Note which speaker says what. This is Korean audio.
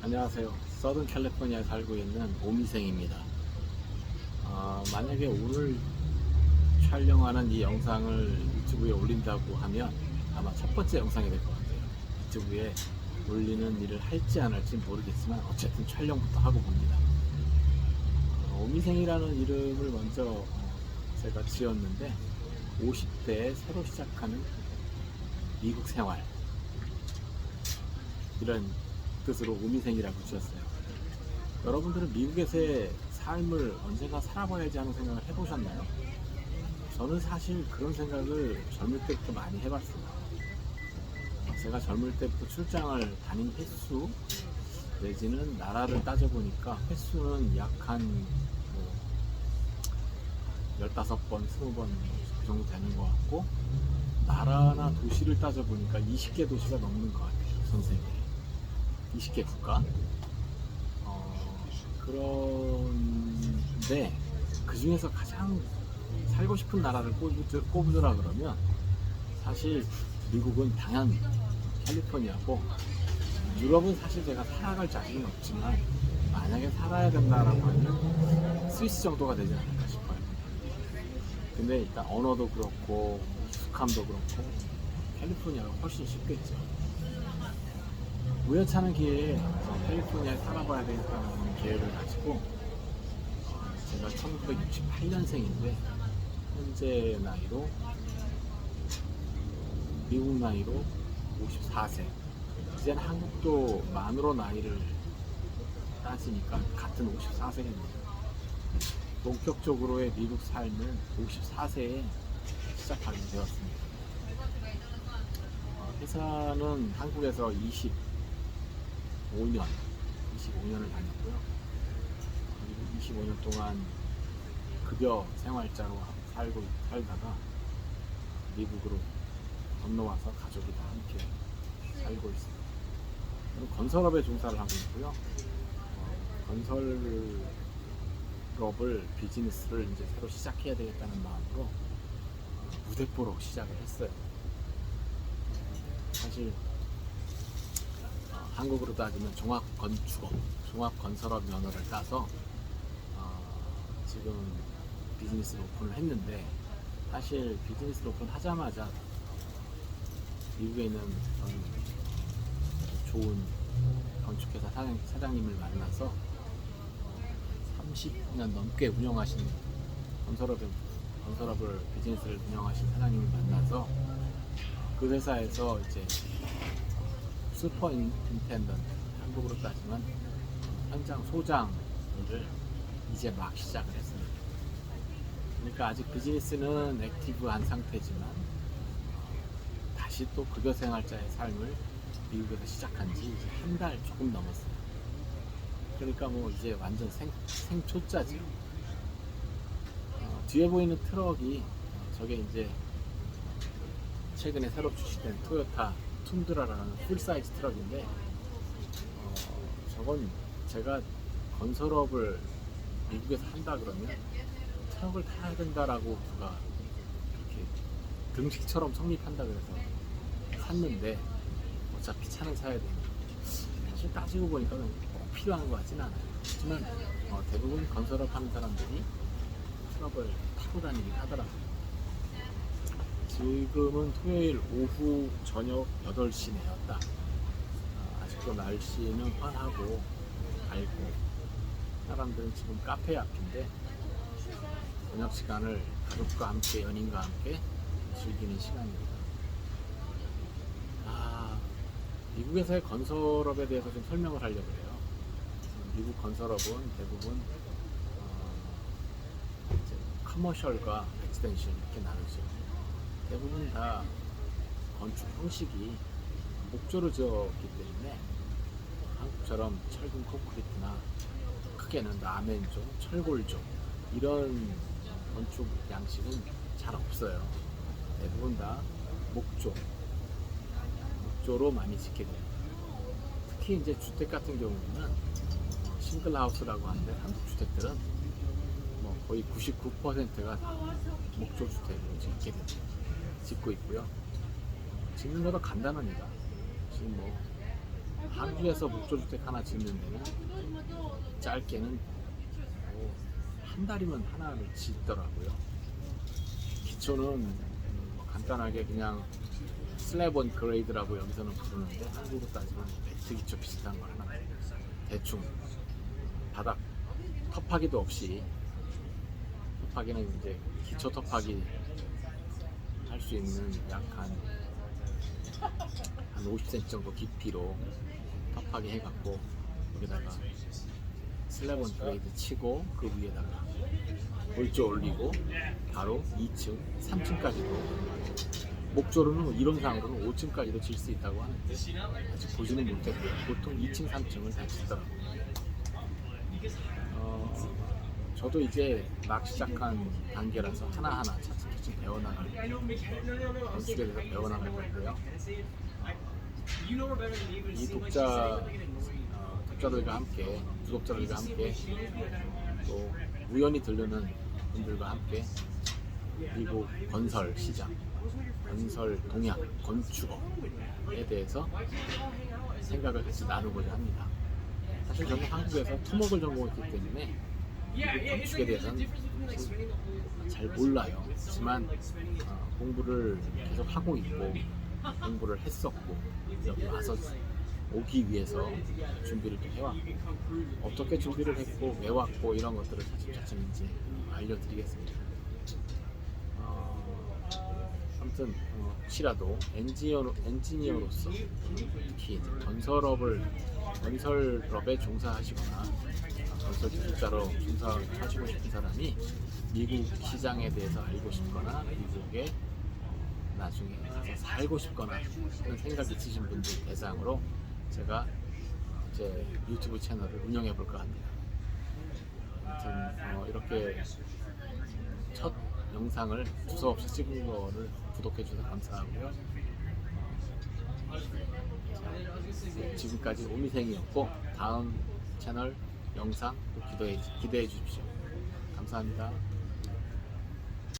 Speaker 1: 안녕하세요. 서든 캘리포니아에 살고 있는 오미생입니다. 어, 만약에 오늘 촬영하는 이 영상을 유튜브에 올린다고 하면 아마 첫 번째 영상이 될 것 같아요. 유튜브에 올리는 일을 할지 안 할지 모르겠지만 어쨌든 촬영부터 하고 봅니다. 어, 오미생이라는 이름을 먼저 어, 제가 지었는데 50대에 새로 시작하는 미국 생활 이런 뜻으로 우미생이라고 지었어요. 여러분들은 미국에서의 삶을 언젠가 살아봐야지 하는 생각을 해보셨나요? 저는 사실 그런 생각을 젊을 때부터 많이 해봤어요. 제가 젊을 때부터 출장을 다닌 횟수 내지는 나라를 따져보니까 횟수는 약한 뭐 15번, 20번 그 정도 되는 것 같고 나라나 도시를 따져보니까 20개 도시가 넘는 것 같아요. 전 세계에. 20개 국가. 어, 그런데 그 중에서 가장 살고 싶은 나라를 꼽으- 꼽으라 그러면 사실 미국은 당연 캘리포니아고 유럽은 사실 제가 살아갈 자신은 없지만 만약에 살아야 된다라고 하면 스위스 정도가 되지 않을까 싶어요. 근데 일단 언어도 그렇고 익숙함도 그렇고 캘리포니아가 훨씬 쉽겠죠. 우연찮은 기회에 저 캘리포니아에 살아봐야 되겠다는 계획을 가지고 어, 제가 1968년생인데 현재 나이로 미국 나이로 54세. 이제는 한국도 만으로 나이를 따지니까 같은 54세겠네요 본격적으로의 미국 삶은 54세에 시작하게 되었습니다. 어, 회사는 한국에서 25년, 25년을 다녔고요. 그리고 25년 동안 급여 생활자로 살고 살다가 미국으로 건너와서 가족이 다 함께 살고 있습니다. 저는 건설업에 종사를 하고 있고요. 어, 건설업을 비즈니스를 이제 새로 시작해야 되겠다는 마음으로 어, 무대포로 시작을 했어요. 사실 어, 한국으로 따지면 종합건축업, 종합건설업 면허를 따서 어, 지금 비즈니스를 오픈을 했는데 사실 비즈니스를 오픈 하자마자 미국에 있는 어떤 좋은 건축회사 사장, 사장님을 만나서 30년 넘게 운영하신 건설업을, 건설업을 비즈니스를 운영하신 사장님을 만나서 그 회사에서 이제 슈퍼 인- 인텐던트 한국으로 따지면 현장 소장을 이제 막 시작을 했습니다. 그러니까 아직 비즈니스는 액티브한 상태지만 다시 또 급여 생활자의 삶을 미국에서 시작한 지 이제 한 달 조금 넘었어요. 그러니까 뭐 이제 완전 생, 생초짜죠. 어, 뒤에 보이는 트럭이 어, 저게 이제 최근에 새로 출시된 토요타 툰드라라는 풀사이즈 트럭인데 어, 저건 제가 건설업을 미국에서 한다 그러면 트럭을 타야 된다라고 누가 이렇게 등식처럼 성립한다 그래서 샀는데 어차피 차는 사야 되니까. 사실 따지고 보니까 꼭 필요한 것 같지는 않아요. 하지만 어, 대부분 건설업 하는 사람들이 트럭을 타고 다니긴 하더라고요 지금은 토요일 오후 저녁 8시네요 딱 어, 아직도 날씨는 환하고 밝고 사람들은 지금 카페 앞인데 저녁 시간을 가족과 함께 연인과 함께 즐기는 시간입니다. 아 미국에서의 건설업에 대해서 좀 설명을 하려고 해요. 미국 건설업은 대부분 어, 커머셜과 레지던셜 이렇게 나누죠. 대부분 다 건축 형식이 목조로 지었기 때문에 한국처럼 철근 콘크리트나 크게는 라멘조, 철골조 이런 건축 양식은 잘 없어요. 대부분 다 목조, 목조로 많이 짓게 돼요. 특히 이제 주택 같은 경우는 싱글 하우스라고 하는데 한국 주택들은 뭐 거의 99%가 목조 주택으로 짓게 됩니다. 짓고 있고요. 짓는 거도 간단합니다. 지금 뭐 한국에서 목조주택 하나 짓는 데는 짧게는 뭐 한 달이면 하나를 짓더라고요. 기초는 음, 간단하게 그냥 슬래본 그레이드라고 여기서는 부르는데 한국으로 따지면 매트 기초 비슷한 거 하나 대충 바닥 텁하기도 없이 텁하기는 이제 기초 할 수 있는 약한 한 50cm 정도 깊이로 텁하게 해갖고 여기다가 슬래본 그레이드 치고 그 위에다가 골조 올리고 바로 2층, 3층까지도 목조로는 이론상으로는 5층까지도 질 수 있다고 하는데 아직 보지는 못했고요. 보통 2층, 3층을 다 짓더라고요. 어, 저도 이제 막 시작한 단계라서 하나하나 차츰차츰 배워나갈 건축에 대해서 배워나갈 건데요. 이 독자 어, 독자들과 함께 구독자들과 함께 또 우연히 들르는 분들과 함께 미국 건설 시장, 건설 동향, 건축업에 대해서 생각을 같이 나누고자 합니다. 사실 저는 한국에서 토목을 전공했기 때문에 건축에 대해서는 잘 몰라요. 하지만 어, 공부를 계속 하고 있고 공부를 했었고 여기 와서 오기 위해서 준비를 또 해왔고 어떻게 준비를 했고 왜 왔고 이런 것들을 차츰차츰 이제 알려드리겠습니다. 어, 아무튼 어, 혹시라도 엔지니어로, 엔지니어로서 특히 건설업을 건설업에 종사하시거나 어, 건설 기술자로 종사하시고 싶은 사람이 미국 시장에 대해서 알고 싶거나 미국에 나중에 가서 살고 싶거나 하는 생각이 있으신 분들 대상으로 제가 어, 제 유튜브 채널을 운영해 볼까 합니다. 아무튼 어, 이렇게 첫 영상을 두서없이 찍은 거를 구독해 주셔서 감사하고요. 어, 자, 지금까지 오미생이었고 다음 채널 영상 꼭 기대해, 기대해 주십시오. 감사합니다.